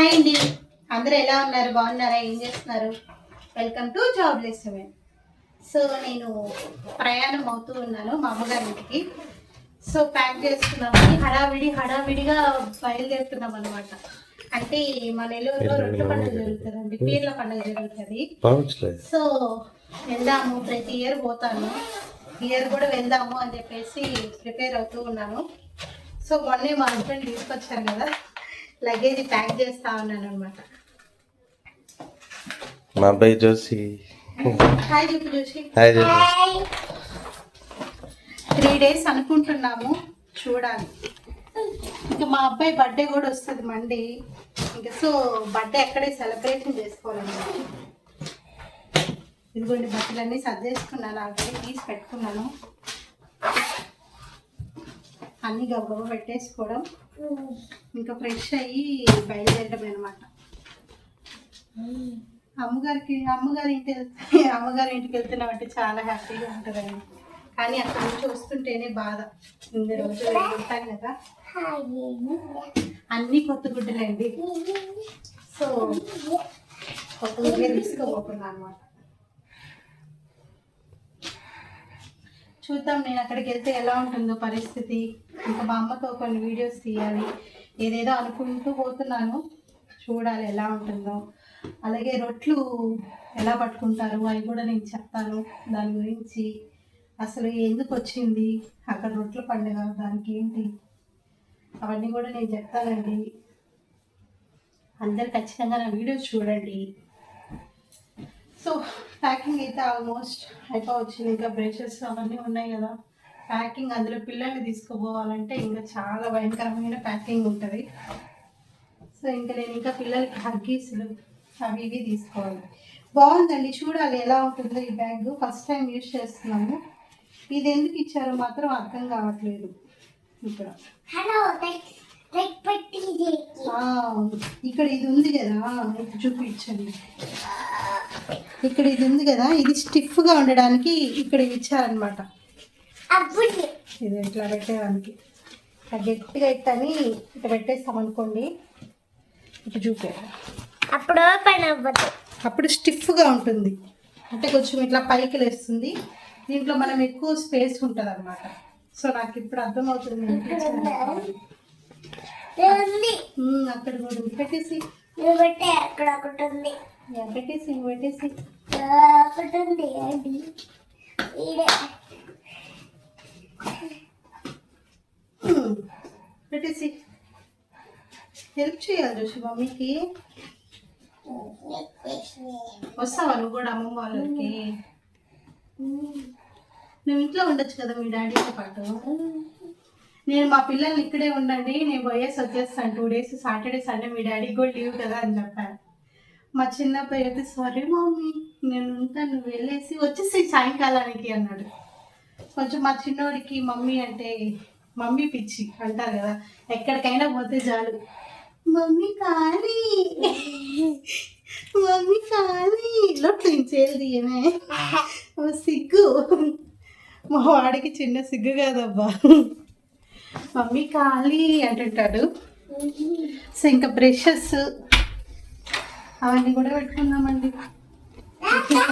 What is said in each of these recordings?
Hi అండి. అందరూ ఎలా ఉన్నారు? బాగున్నారా? ఏం చేస్తున్నారు? Welcome to job seven so నేను ప్రయాణం అవుతూ ఉన్నాను మా అమ్మగారి ఇంటికి. సో ప్యాక్ చేస్తున్నామని హడావిడి హడావిడిగా బయలుదేరుతున్నాం అనమాట అంటే మా నెల్లూరులో రొట్టె పండుగ జరుగుతుందండి పీర్ల పండుగ జరుగుతుంది. సో వెళ్దాము. ప్రతి ఇయర్ పోతాను. ఇయర్ కూడా వెళ్దాము అని చెప్పేసి ప్రిపేర్ అవుతూ ఉన్నాను. సో మొన్నే మా హస్బెండ్ తీసుకొచ్చారు కదా. లగేజ్ ప్యాక్ చేస్తా ఉన్నాను అనమాట మా అబ్బాయి చూసి హాయ్ చెప్పు చూసి హాయ్ చెప్పు త్రీ డేస్ అనుకుంటున్నాము చూడాలి. ఇంకా మా అబ్బాయి బర్త్డే కూడా వస్తుంది మండే. ఇంకా సో బర్త్డే అక్కడే సెలబ్రేషన్ చేసుకోవాలన్నమాట. ఇదిగోండి బట్టలన్నీ సర్దేసుకున్నాను ఆల్రెడీ తీసి పెట్టుకున్నాను. అన్ని గబగబా పెట్టేసుకోవడం. ఇంకా ఫ్రెష్ అయ్యి బయలుదేరడం అనమాట అమ్మగారికి అమ్మగారి ఇంటి అమ్మగారి ఇంటికి వెళ్తున్నామంటే చాలా హ్యాపీగా ఉంటుందండి. కానీ అక్కడ నుంచి వస్తుంటేనే బాధ. ఇన్ని రోజులు ఉంటాను కదా. అన్ని కొత్త గుడ్డలండి. సో కొత్త గుడ్డే తీసుకోబోతున్నాను అనమాట చూద్దాం నేను అక్కడికి వెళ్తే ఎలా ఉంటుందో పరిస్థితి. ఇంకా మా అమ్మతో కొన్ని వీడియోస్ తీయాలి. ఏదేదో అనుకుంటూ పోతున్నాను. చూడాలి ఎలా ఉంటుందో. అలాగే రొట్లు ఎలా పట్టుకుంటారు అవి కూడా నేను చెప్తాను. దాని గురించి అసలు ఎందుకు వచ్చింది? అక్కడ రొట్ల పండుగ దానికి ఏంటి? అవన్నీ కూడా నేను చెప్తానండి. అందరు ఖచ్చితంగా నా వీడియోస్ చూడండి. సో ప్యాకింగ్ అయితే ఆల్మోస్ట్ అయిపోవచ్చు. ఇంకా బ్రషెస్ అవన్నీ ఉన్నాయి కదా. ప్యాకింగ్ అందులో పిల్లల్ని తీసుకుపోవాలంటే ఇంకా చాలా భయంకరమైన ప్యాకింగ్ ఉంటుంది. సో ఇంకా నేను ఇంకా పిల్లలకి హగ్గీసులు అవి ఇవి తీసుకోవాలి. బాగుందండి. చూడాలి ఎలా ఉంటుందో ఈ బ్యాగ్ ఫస్ట్ టైం యూజ్ చేస్తున్నాము ఇది ఎందుకు ఇచ్చారో మాత్రం అర్థం కావట్లేదు. ఇక్కడ. ఇక్కడ ఇది ఉంది కదా. చూపించండి. ఇక్కడ ఇది ఉంది కదా ఇది స్టిఫ్గా ఉండడానికి ఇక్కడ ఇచ్చారనమాట ఇది ఇట్లా పెట్టేదానికి. గట్టిగా ఇట్టని ఇట్లా పెట్టేస్తాం అనుకోండి ఇటు చూపారు అప్పుడు ఓపెన్ అవ్వదు. అప్పుడు స్టిఫ్గా ఉంటుంది. అంటే కొంచెం ఇట్లా పైకి లేస్తుంది. దీంట్లో మనం ఎక్కువ స్పేస్ ఉంటుంది అనమాట సో నాకు ఇప్పుడు అర్థమవుతుంది అక్కడ కూడా. పెట్టేసి. అక్కడ ఒకటి ఉంది. పెట్టేసి అది ఈడే. హెల్ప్ చేయాలి జోషి మమ్మీకి. వస్తావా నువ్వు కూడా అమ్మమ్మ వాళ్ళకి? నువ్వు ఇంట్లో ఉండొచ్చు కదా మీ డాడీతో పాటు. నేను మా పిల్లల్ని ఇక్కడే ఉండండి నేను పోయేసి వచ్చేస్తాను. టూ డేస్ సాటర్డే సండే మీ డాడీకి కూడా లీవ్ కదా అని చెప్పాను మా చిన్న అయితే సారీ మమ్మీ నేను ఉంటాను నువ్వు వెళ్ళేసి వచ్చేసి సాయంకాలానికి అన్నాడు. కొంచెం మా చిన్నోడికి మమ్మీ అంటే మమ్మీ పిచ్చి అంటారు కదా ఎక్కడికైనా పోతే చాలు. మమ్మీ కాలి మమ్మీ కాలి లోట్లు ఇంచేది ఏమే ఓ సిగ్గు మా వాడికి చిన్న సిగ్గు కాదబ్బా. మమ్మీ కాలి అంటుంటాడు. సో ఇంకా బ్రషెస్ అవన్నీ కూడా పెట్టుకుందామండి.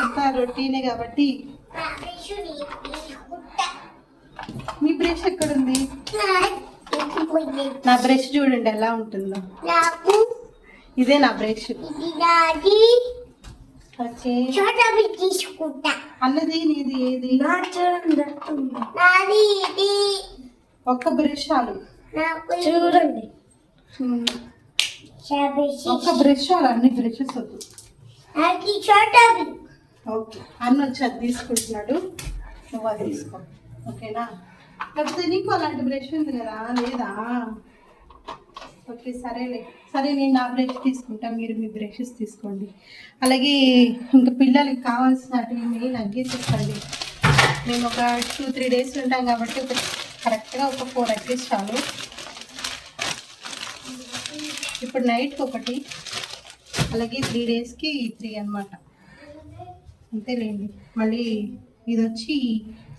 అంతా రొటీనే కాబట్టి. మీ బ్రష్ ఎక్కడుంది? నా బ్రష్ చూడండి ఎలా ఉంటుందో. ఇదే నా బ్రష్. అన్నది నీది ఏది? ఒక్క బ్రష్ చాలు. చూడండి. ఒక్క బ్రష్ అన్ని బ్రషెస్ వద్దు. ఓకే. అన్న వచ్చి అది తీసుకుంటున్నాడు. నువ్వు అది తీసుకో. ఓకేనా? లేకపోతే నీకు అలాంటి బ్రష్ ఉంది కదా? లేదా? ఓకే సరేలే. సరే నేను నా బ్రష్ తీసుకుంటా. మీరు మీ బ్రషెస్ తీసుకోండి. అలాగే ఇంకా పిల్లలకి కావాల్సినవి మెయిన్ అగ్గేసేసండి మేము ఒక టూ త్రీ డేస్ ఉంటాం కాబట్టి ఒక కరెక్ట్గా ఒక ఫోర్ అగ్గేసి చాలు ఇప్పుడు నైట్కి ఒకటి అలాగే త్రీ డేస్కి త్రీ అన్నమాట. అంతేలేండి. మళ్ళీ ఇది వచ్చి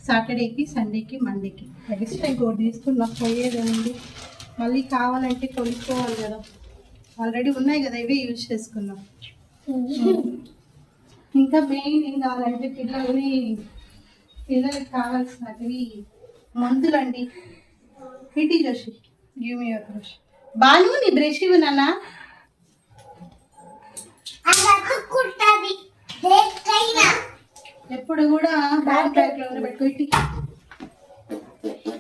సాటర్డేకి సండేకి మండేకి. ఎక్స్ట్రా ఇంకోటి తీసుకున్నా పోయేదేముంది? మళ్ళీ కావాలంటే కొనుక్కోవాలి కదా. ఆల్రెడీ ఉన్నాయి కదా ఇవి యూజ్ చేసుకున్నాం. ఇంకా మెయిన్ ఏం కావాలంటే పిల్లల్ని పిల్లలకి కావాల్సినవి మందులండి. ఇటీ Joshi give me brush Banu నీ బ్రష్ ఇవ్వు నాన్న. ఎప్పుడు కూడా బ్యాగ్ బ్యాగ్లోనే పెట్టుకో ఇటీ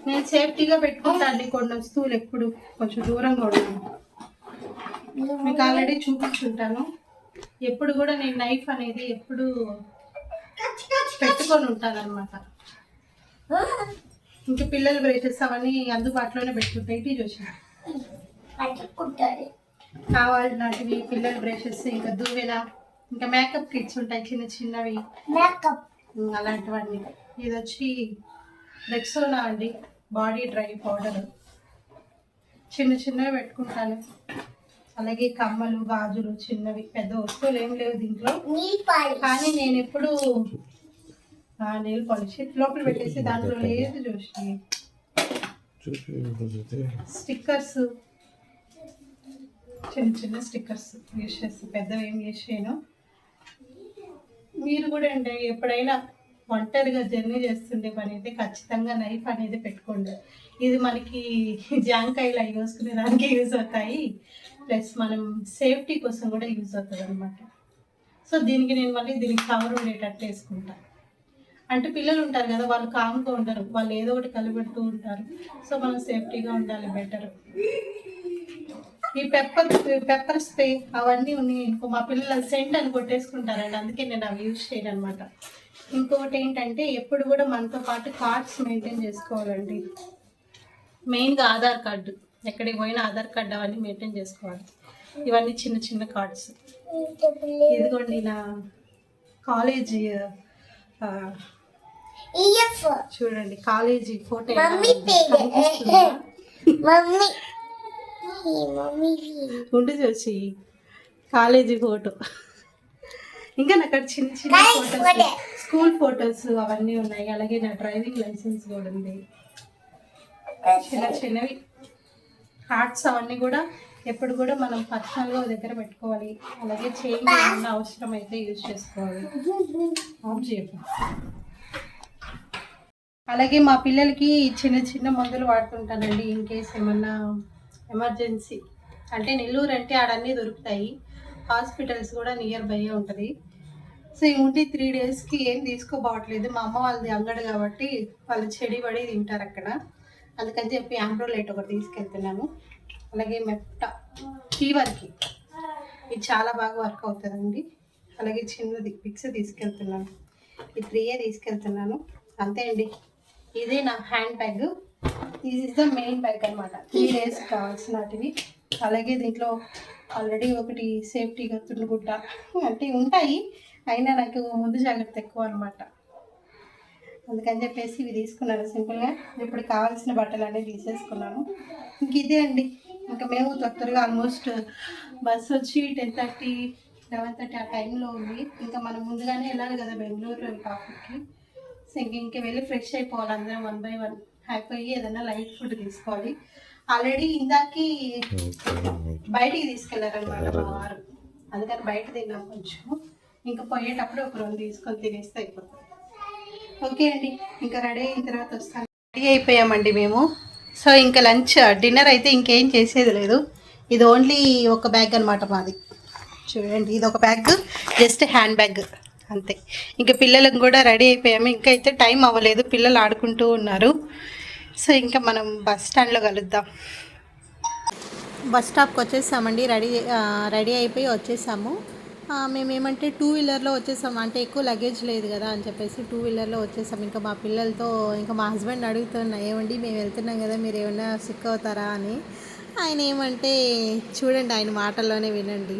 నేను సేఫ్టీగా పెట్టుకుంటాను కొన్ని వస్తువులు ఎప్పుడు. కొంచెం దూరంగా ఉన్నాను మీకు ఆల్రెడీ చూపించుంటాను. ఎప్పుడు కూడా నేను నైఫ్ అనేది ఎప్పుడు పెట్టుకొని ఉంటాను అనమాట ఇంకా పిల్లల బ్రేసెస్ అవన్నీ అందుబాటులోనే పెట్టుకుంటాయి ఇటీ చూసి అతుక్కుంటది కావాల్సినవి పిల్లల బ్రషెస్ ఇంకా దువ్వెన ఇంకా మేకప్ కిట్స్ ఉంటాయి చిన్న చిన్నవి. మేకప్. అలాంటివన్నీ. ఇది వచ్చి రెక్సోనా అండి బాడీ డ్రై పౌడర్. చిన్న చిన్నవి పెట్టుకుంటాను. అలాగే కమ్మలు గాజులు చిన్నవి పెద్ద వస్తువులు ఏం లేవు దీంట్లో. కానీ నేను ఎప్పుడు నెయిల్ పాలిష్ లోపల పెట్టేసి దాంట్లో లేదు చూసి. స్టిక్కర్స్. చిన్న చిన్న స్టిక్కర్స్ యూజ్ చేసి పెద్దవి ఏం యూజ్ చేయను. మీరు కూడా అండి ఎప్పుడైనా ఒంటరిగా జర్నీ చేస్తుండే పని అయితే ఖచ్చితంగా నైఫ్ అనేది పెట్టుకోండి. ఇది మనకి జాంకాయలు అవి వేసుకునే దానికి యూజ్ అవుతాయి. ప్లస్ మనం సేఫ్టీ కోసం కూడా యూజ్ అవుతుంది అనమాట సో దీనికి నేను మళ్ళీ దీనికి కవర్ ఉండేటట్టు వేసుకుంటాను అంటే పిల్లలు ఉంటారు కదా వాళ్ళు కామ్గా ఉండరు. వాళ్ళు ఏదో ఒకటి కలిపెడుతూ ఉంటారు. సో మనం సేఫ్టీగా ఉండాలి బెటర్ ఈ పెప్పర్ పెప్పర్ స్ప్రే అవన్నీ ఉన్నాయి ఇంకో మా పిల్లలు సెంట్ అని కొట్టేసుకుంటారండి. అందుకే నేను అవి యూజ్ చేయను అనమాట ఇంకొకటి ఏంటంటే ఎప్పుడు కూడా మనతో పాటు కార్డ్స్ మెయింటైన్ చేసుకోవాలండి. మెయిన్గా ఆధార్ కార్డు. ఎక్కడికి పోయినా ఆధార్ కార్డు అవన్నీ మెయింటైన్ చేసుకోవాలి. ఇవన్నీ చిన్న చిన్న కార్డ్స్. ఇదిగోండి నా కాలేజీ ఈఎఫ్ చూడండి కాలేజీ ఫోటో మమ్మీ పేరు మమ్మీ ఈ మమ్మీ ఉండి చూసి కాలేజీ ఫోటో. ఇంకా నాకు చిన్న చిన్న ఫోటోస్. స్కూల్ ఫోటోస్ అవన్నీ ఉన్నాయి. అలాగే నా డ్రైవింగ్ లైసెన్స్ కూడా ఉంది. చిన్న చిన్నవి. కార్డ్స్ అవన్నీ కూడా ఎప్పుడు కూడా మనం పర్సనల్గా దగ్గర పెట్టుకోవాలి. అలాగే చేంజ్ ఏమన్నా అవసరం అయితే యూజ్ చేసుకోవాలి. ఆఫ్ చేయకు. అలాగే మా పిల్లలకి చిన్న చిన్న మందులు వాడుతుంటానండి. ఇన్ కేస్ ఏమన్నా ఎమర్జెన్సీ. అంటే నెల్లూరు అంటే ఆడన్నీ దొరుకుతాయి. హాస్పిటల్స్ కూడా నియర్ బై ఉంటుంది. సో ఈ ఉండి త్రీ డేస్కి ఏం తీసుకోబోవట్లేదు. మా అమ్మ వాళ్ళది అంగడి కాబట్టి వాళ్ళు చెడి పడి తింటారు అక్కడ. అందుకని చెప్పి ఆంబ్రోలైట్ ఒకటి తీసుకెళ్తున్నాను అలాగే మెట్ట ఫీవర్కి ఇది చాలా బాగా వర్క్ అవుతుందండి. అలాగే చిన్నది పిక్స్ తీసుకెళ్తున్నాను. ఈ త్రీయే తీసుకెళ్తున్నాను. అంతే అండి. ఇదే నా hand bag. This is the main bag అనమాట త్రీ డేస్ కావాల్సినటివి. అలాగే దీంట్లో ఆల్రెడీ ఒకటి సేఫ్టీగా తుండుగుడ్డ అంటే ఉంటాయి. అయినా నాకు ముందు జాగ్రత్త ఎక్కువ అనమాట అందుకని చెప్పేసి ఇవి తీసుకున్నాను సింపుల్గా ఇప్పుడు కావాల్సిన బట్టలు అనేవి తీసేసుకున్నాను. ఇంక ఇదే అండి. ఇంకా మేము తొందరగా ఆల్మోస్ట్ బస్సు వచ్చి టెన్ థర్టీ లెవెన్ థర్టీ ఆ టైంలో ఉంది. ఇంకా మనం ముందుగానే వెళ్ళాలి కదా బెంగళూరు కాఫీకి సో ఇంక ఇంక వెళ్ళి ఫ్రెష్ అయిపోవాలి అందరం వన్ బై వన్ అయిపోయి ఏదైనా లైట్ ఫుడ్ తీసుకోవాలి. ఆల్రెడీ ఇందాకి బయటికి తీసుకెళ్ళారనమాట మా వారు. అందుకని బయట తిన్నాం కొంచెం. ఇంకా పోయేటప్పుడు ఒక రెండు తీసుకొని తినేస్తే అయిపోతుంది. ఓకే అండి ఇంకా రెడీ అయిన తర్వాత వస్తాను. రెడీ అయిపోయామండి మేము. సో ఇంకా లంచ్ డిన్నర్ అయితే ఇంకేం చేసేది లేదు. ఇది ఓన్లీ ఒక బ్యాగ్ అనమాట మాది. చూడండి ఇది ఒక బ్యాగ్ జస్ట్ హ్యాండ్ బ్యాగ్. అంతే. ఇంకా పిల్లలకు కూడా రెడీ అయిపోయాము. ఇంకా అయితే టైం అవ్వలేదు. పిల్లలు ఆడుకుంటూ ఉన్నారు. సో ఇంకా మనం బస్ స్టాండ్లో కలుద్దాం. బస్ స్టాప్కి వచ్చేసామండి. రెడీ రెడీ అయిపోయి వచ్చేసాము. మేము ఏమంటే టూ వీలర్లో వచ్చేసాం. అంటే ఎక్కువ లగేజ్ లేదు కదా అని చెప్పేసి టూ వీలర్లో వచ్చేసాం. ఇంకా మా పిల్లలతో ఇంకా మా హస్బెండ్ అడుగుతున్నా ఏమండి మేము వెళ్తున్నాం కదా మీరు ఏమైనా సిక్ అవుతారా? అని. ఆయన ఏమంటే చూడండి ఆయన మాటల్లోనే వినండి.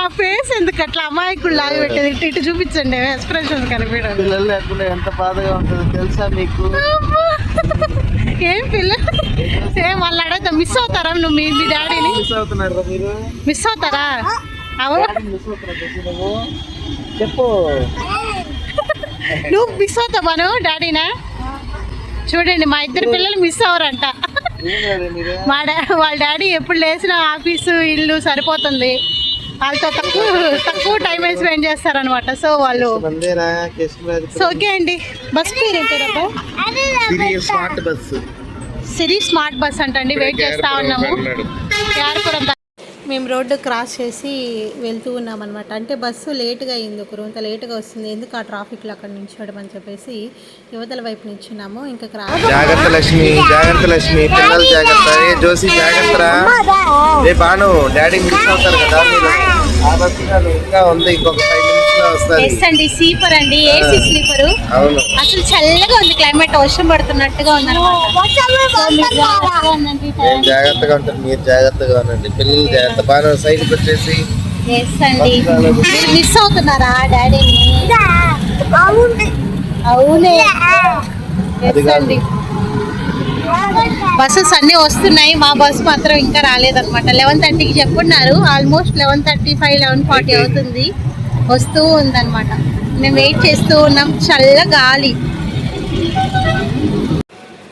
ఆ ఫేస్ ఎందుకు అట్లా అమాయకుడు లాగా పెట్టేది? ఇటు ఇటు చూపించండి ఎక్స్ప్రెషన్ కనిపించండి. పిల్లలు లేకుండా ఎంత బాధగా ఉంటుందో తెలుసా మీకు? ఏం పిల్ల ఏం వాళ్ళు అడగతా మిస్ అవుతారా నువ్వు మీ మీ డాడీని మిస్ అవుతున్నారా మీరు? మిస్ అవుతారా? అవును. మిస్ చెప్పు. నువ్వు మిస్ అవుతావా నువ్వు డాడీనా చూడండి మా ఇద్దరు పిల్లలు మిస్ అవరంట మా డా వాళ్ళ డాడీ ఎప్పుడు లేచినా ఆఫీసు ఇల్లు సరిపోతుంది. వాళ్ళతో తక్కువ తక్కువ టైం స్పెండ్ చేస్తారనమాట సో వాళ్ళు సో ఓకే అండి. బస్ పేరు? Siri smart bus Siri smart bus అంటండి వెయిట్ చేస్తా ఉన్నాము. యారపురం మేము రోడ్డు క్రాస్ చేసి వెళ్తూ ఉన్నామన్నమాట. అంటే బస్సు లేటుగా అయింది ఒక రోజు లేటుగా వస్తుంది. ఎందుకు ఆ ట్రాఫిక్లో అక్కడ నిల్చోవడం అని చెప్పేసి యువతల వైపు నిల్చున్నాము. ఇంకా క్రాస్ జాగ్రత్త లక్ష్మి జాగ్రత్త లక్ష్మి పిల్లలు జాగ్రత్త. ఏ జోసి జాగ్రత్త రే. బాను డాడీ మిస్ అవుతారు కదా మీరు ఆ బస్సు ఇంకా ఉంది. ఇంకొక ఫైవ్ మినిట్స్ ఎస్ అండి స్లీపర్ అండి ఏసీ స్లీపరు అవును. అసలు చల్లగా ఉంది క్లైమేట్ వర్షం పడుతున్నట్టుగా ఉంది నేను జాగ్రత్తగా ఉంటాను మీరు జాగ్రత్తగా ఉండండి. పిల్లలు జాగ్రత్త. బాను సైడ్కి వచ్చేసి ఎస్ అండి. మీరు మిస్ అవుతున్నారా డాడీని? అవును. అవునే. అది ఎస్ కాదు. అండి. బస్సెస్ అన్నీ వస్తున్నాయి మా బస్ మాత్రం ఇంకా రాలేదన్నమాట. లెవెన్ థర్టీకి చెప్పున్నారు almost eleven thirty five eleven forty అవుతుంది. వస్తూ ఉందన్నమాట. మేము వెయిట్ చేస్తూ ఉన్నాం. చల్ల గాలి.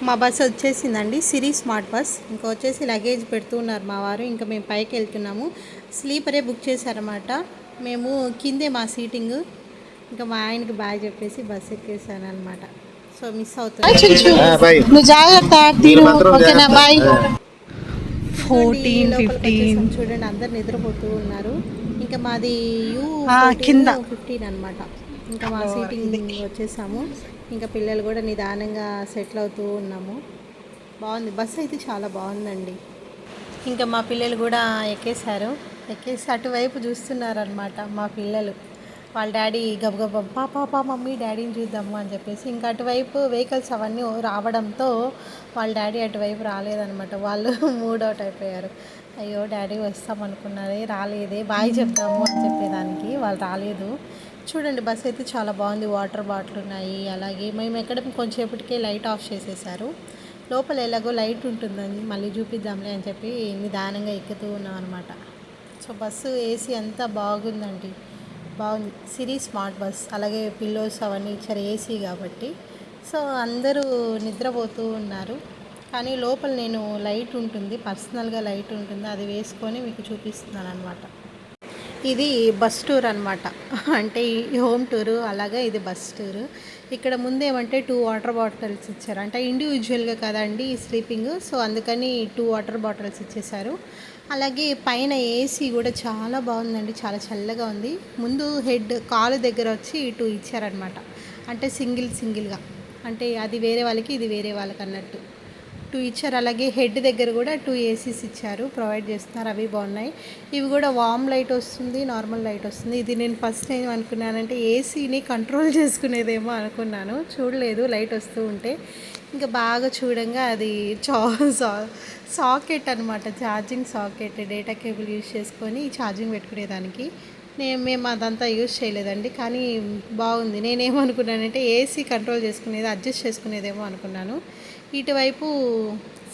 మా బస్ వచ్చేసిందండి. Siri smart bus. ఇంకా వచ్చేసి లగేజ్ పెడుతూ ఉన్నారు మా వారు. ఇంకా మేము పైకి వెళ్తున్నాము. స్లీపరే బుక్ చేశారన్నమాట. మేము కిందే మా సీటింగ్. ఇంకా మా ఆయనకి బాయ్ చెప్పేసి బస్ ఎక్కేసాను అనమాట సో మిస్ అవుతుంది. నువ్వు జాగ్రత్త ఓకేనా. బాయ్. ఫోర్టీన్ ఫిఫ్టీన్ చూడండి అందరు నిద్రపోతూ ఉన్నారు. ఇంకా మాది యూ కింద. ఫిఫ్టీన్ అన్నమాట. ఇంకా మా సీటింగ్ వచ్చేసాము. ఇంకా పిల్లలు కూడా నిదానంగా సెటిల్ అవుతూ ఉన్నాము. బాగుంది. బస్ అయితే చాలా బాగుందండి. ఇంకా మా పిల్లలు కూడా ఎక్కేశారు. ఎక్కేసి అటువైపు చూస్తున్నారు అనమాట మా పిల్లలు. వాళ్ళ డాడీ గబగబా పా పాపా మమ్మీ డాడీని చూద్దాము అని చెప్పేసి. ఇంకా అటువైపు వెహికల్స్ అవన్నీ రావడంతో వాళ్ళ డాడీ అటువైపు రాలేదనమాట వాళ్ళు మూడ్ అవుట్ అయిపోయారు. అయ్యో డాడీ వస్తామనుకున్నారే రాలేదే బాయ్ చెప్తాము అని చెప్పేదానికి వాళ్ళు రాలేదు. చూడండి బస్ అయితే చాలా బాగుంది వాటర్ బాటిల్ ఉన్నాయి అలాగే మేము ఎక్కడ కొంచెంసేపటికే లైట్ ఆఫ్ చేసేసారు. లోపల ఎలాగో లైట్ ఉంటుందని మళ్ళీ చూపిద్దాంలే అని చెప్పి నిదానంగా ఎక్కుతూ ఉన్నాం అనమాట సో బస్సు ఏసీ అంతా బాగుందండి. బాగుంది. సిరీ స్మార్ట్ బస్ అలాగే పిల్లోస్ అవన్నీ ఇచ్చారు ఏసీ కాబట్టి. సో అందరూ నిద్రపోతూ ఉన్నారు. కానీ లోపల నేను లైట్ ఉంటుంది పర్సనల్గా లైట్ ఉంటుంది అది వేసుకొని మీకు చూపిస్తున్నాను అనమాట ఇది బస్ టూర్ అనమాట అంటే ఈ హోమ్ టూరు అలాగే ఇది బస్ టూరు. ఇక్కడ ముందేమంటే టూ వాటర్ బాటిల్స్ ఇచ్చారు. అంటే ఇండివిజువల్గా కదండి స్లీపింగ్ సో అందుకని టూ వాటర్ బాటిల్స్ ఇచ్చేసారు అలాగే పైన ఏసీ కూడా చాలా బాగుందండి చాలా చల్లగా ఉంది. ముందు హెడ్ కాలు దగ్గర వచ్చి టూ ఇచ్చారనమాట అంటే సింగిల్ సింగిల్గా. అంటే అది వేరే వాళ్ళకి ఇది వేరే వాళ్ళకి అన్నట్టు. టూ ఇచ్చారు. అలాగే హెడ్ దగ్గర కూడా టూ ఏసీస్ ఇచ్చారు. ప్రొవైడ్ చేస్తున్నారు. అవి బాగున్నాయి. ఇవి కూడా వామ్ లైట్ వస్తుంది నార్మల్ లైట్ వస్తుంది. ఇది నేను ఫస్ట్ ఏం అనుకున్నానంటే ఏసీని కంట్రోల్ చేసుకునేదేమో అనుకున్నాను. చూడలేదు లైట్ వస్తూ ఉంటే. ఇంకా బాగా చూడంగా అది చా సా- సాకెట్ అనమాట charging socket data cable use చేసుకొని ఛార్జింగ్ పెట్టుకునేదానికి. నేను మేము అదంతా యూజ్ చేయలేదండి. కానీ బాగుంది. నేనేమనుకున్నానంటే ఏసీ కంట్రోల్ చేసుకునేది అడ్జస్ట్ చేసుకునేదేమో అనుకున్నాను. ఇటువైపు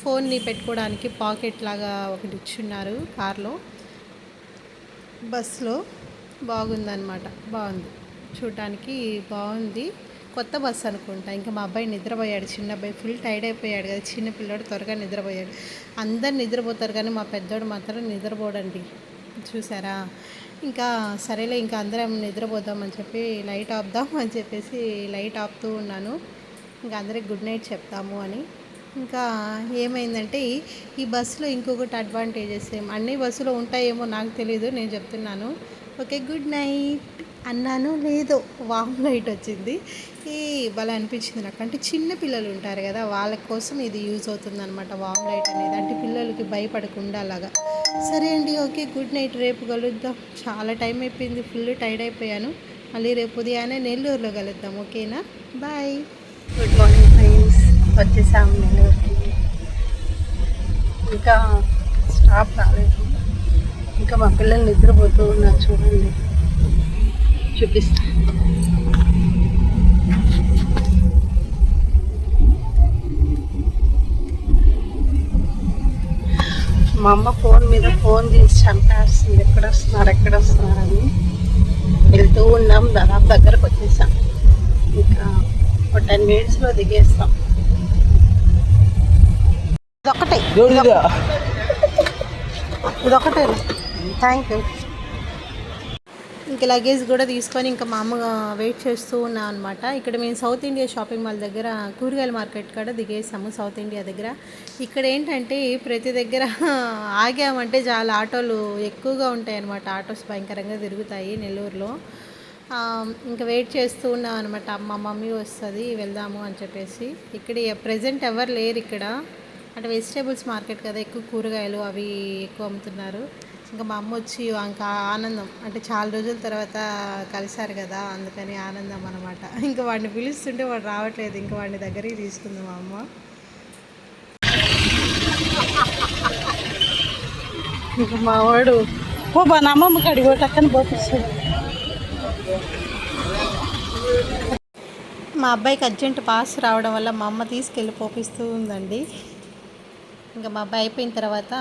ఫోన్ని పెట్టుకోవడానికి పాకెట్ లాగా ఒకటి ఇచ్చున్నారు కార్లో. బస్లో బాగుందన్నమాట. బాగుంది. చూడటానికి బాగుంది. కొత్త బస్సు అనుకుంటా. ఇంకా మా అబ్బాయి నిద్రపోయాడు. చిన్న అబ్బాయి ఫుల్ టైర్డ్ అయిపోయాడు కదా. చిన్న పిల్లోడు త్వరగా నిద్రపోయాడు. అందరు నిద్రపోతారు కానీ మా పెద్దోడు మాత్రం నిద్రపోడండి. చూసారా? ఇంకా సరేలే ఇంకా అందరం నిద్రపోదామని చెప్పి లైట్ ఆపుదాం అని చెప్పేసి లైట్ ఆపుతూ ఉన్నాను. ఇంకా అందరికి గుడ్ నైట్ చెప్తాము అని. ఇంకా ఏమైందంటే ఈ- బస్సులో ఇంకొకటి అడ్వాంటేజెస్ ఏం అన్ని బస్సులో ఉంటాయేమో నాకు తెలియదు నేను చెప్తున్నాను. Okay good night. అన్నాను లేదో వామ్ లైట్ వచ్చింది. ఈ భలే అనిపించింది నాకు. అంటే చిన్న పిల్లలు ఉంటారు కదా వాళ్ళ కోసం ఇది యూజ్ అవుతుంది అనమాట వామ్ లైట్ అనేది. అంటే పిల్లలకి భయపడకుండా అలాగా. సరే అండి ఓకే గుడ్ నైట్ రేపు కలుద్దాం. చాలా టైం అయిపోయింది ఫుల్ టైర్డ్ అయిపోయాను. మళ్ళీ రేపు ఉదయాన్నే నెల్లూరులో కలుద్దాం ఓకేనా? బాయ్. Good morning friends. వచ్చేసాము నెల్లూరుకి. ఇంకా స్టాప్ రాలేదు. ఇంకా మా పిల్లలు నిద్రపోతూ ఉన్నారు చూడండి. చూపిస్తా. మా అమ్మ ఫోన్ మీద ఫోన్ చేసి చంపేస్తుంది. ఎక్కడ వస్తున్నారు ఎక్కడ వస్తున్నారని వెళ్తూ ఉన్నాం. దాదాపు దగ్గరకు వచ్చేసాం. ఇంకా ఒక టెన్ మినిట్స్లో దిగేస్తాం. అదొకటే ఇదొకటే థ్యాంక్ యూ ఇంక లగేజ్ కూడా తీసుకొని ఇంకా మా అమ్మ వెయిట్ చేస్తూ ఉన్నాం అనమాట ఇక్కడ మేము సౌత్ ఇండియా షాపింగ్ మాల్ దగ్గర కూరగాయల మార్కెట్ కాడ దిగేసాము సౌత్ ఇండియా దగ్గర. ఇక్కడ ఏంటంటే ప్రతి దగ్గర ఆగామంటే చాలా ఆటోలు ఎక్కువగా ఉంటాయి అనమాట ఆటోస్ భయంకరంగా తిరుగుతాయి నెల్లూరులో. ఇంకా వెయిట్ చేస్తూ ఉన్నాం అనమాట మా మమ్మీ వస్తుంది వెళ్దాము అని చెప్పేసి. ఇక్కడ ప్రజెంట్ ఎవరు లేరు ఇక్కడ. అంటే వెజిటేబుల్స్ మార్కెట్ కదా ఎక్కువ కూరగాయలు అవి ఎక్కువ అమ్ముతున్నారు. ఇంకా మా అమ్మ వచ్చి ఇంకా ఆనందం. అంటే చాలా రోజుల తర్వాత కలిశారు కదా అందుకని ఆనందం అనమాట ఇంకా వాడిని పిలుస్తుంటే వాడు రావట్లేదు ఇంకా వాడిని దగ్గరికి తీసుకుంది మా అమ్మ. ఇంకా మా వాడు ఓ మా అమ్మమ్మ కడిగి పక్కన పోపిస్తాడు మా అబ్బాయికి అర్జెంట్ పాస్ రావడం వల్ల మా అమ్మ తీసుకెళ్ళి పోపిస్తూ ఉందండి ఇంకా మా అబ్బాయి అయిపోయిన తర్వాత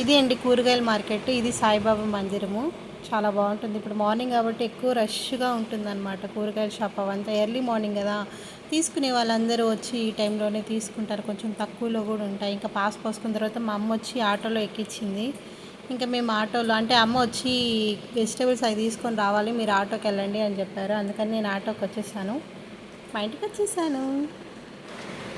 ఇది అండి కూరగాయల మార్కెట్. ఇది సాయిబాబా మందిరము. చాలా బాగుంటుంది. ఇప్పుడు మార్నింగ్ కాబట్టి ఎక్కువ రష్గా ఉంటుందన్నమాట కూరగాయల షాప్ అవంతా. ఎర్లీ మార్నింగ్ కదా. తీసుకునే వాళ్ళందరూ వచ్చి ఈ టైంలోనే తీసుకుంటారు. కొంచెం తక్కువలో కూడా ఉంటాయి. ఇంకా పాస్ పోసుకున్న తర్వాత మా అమ్మ వచ్చి ఆటోలో ఎక్కించింది. ఇంకా మేము ఆటోలో అంటే అమ్మ వచ్చి వెజిటేబుల్స్ అవి తీసుకొని రావాలి. మీరు ఆటోకి వెళ్ళండి అని చెప్పారు. అందుకని నేను ఆటోకి వచ్చేసాను. మా ఇంటికి వచ్చేసాను.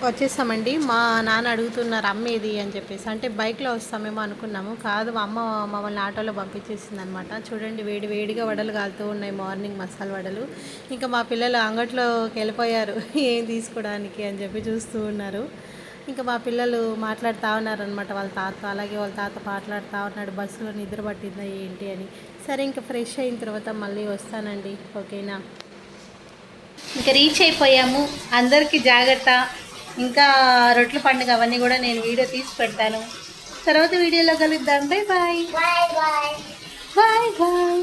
వచ్చేసామండి. మా నాన్న అడుగుతున్నారు అమ్మ ఏది అని చెప్పేసి. అంటే బైక్లో వస్తామేమో అనుకున్నాము. కాదు మా అమ్మ మమ్మల్ని ఆటోలో పంపించేసింది అనమాట చూడండి వేడి వేడిగా వడలు కాలుతూ ఉన్నాయి మార్నింగ్ మసాలా వడలు. ఇంకా మా పిల్లలు అంగట్లోకి వెళ్ళిపోయారు ఏం తీసుకోవడానికి? అని చెప్పి చూస్తూ ఉన్నారు. ఇంకా మా పిల్లలు మాట్లాడుతూ ఉన్నారనమాట వాళ్ళ తాత. అలాగే వాళ్ళ తాత మాట్లాడుతూ ఉన్నాడు బస్సులో నిద్ర పట్టిందా ఏంటి? అని. సరే ఇంకా ఫ్రెష్ అయిన తర్వాత మళ్ళీ వస్తానండి. ఓకేనా? ఇంకా రీచ్ అయిపోయాము. అందరికీ జాగ్రత్త. ఇంకా రొట్టెల పండుగ అవన్నీ కూడా నేను వీడియో తీసి పెడతాను. తర్వాత వీడియోలో కలుద్దాం. Bye bye bye bye bye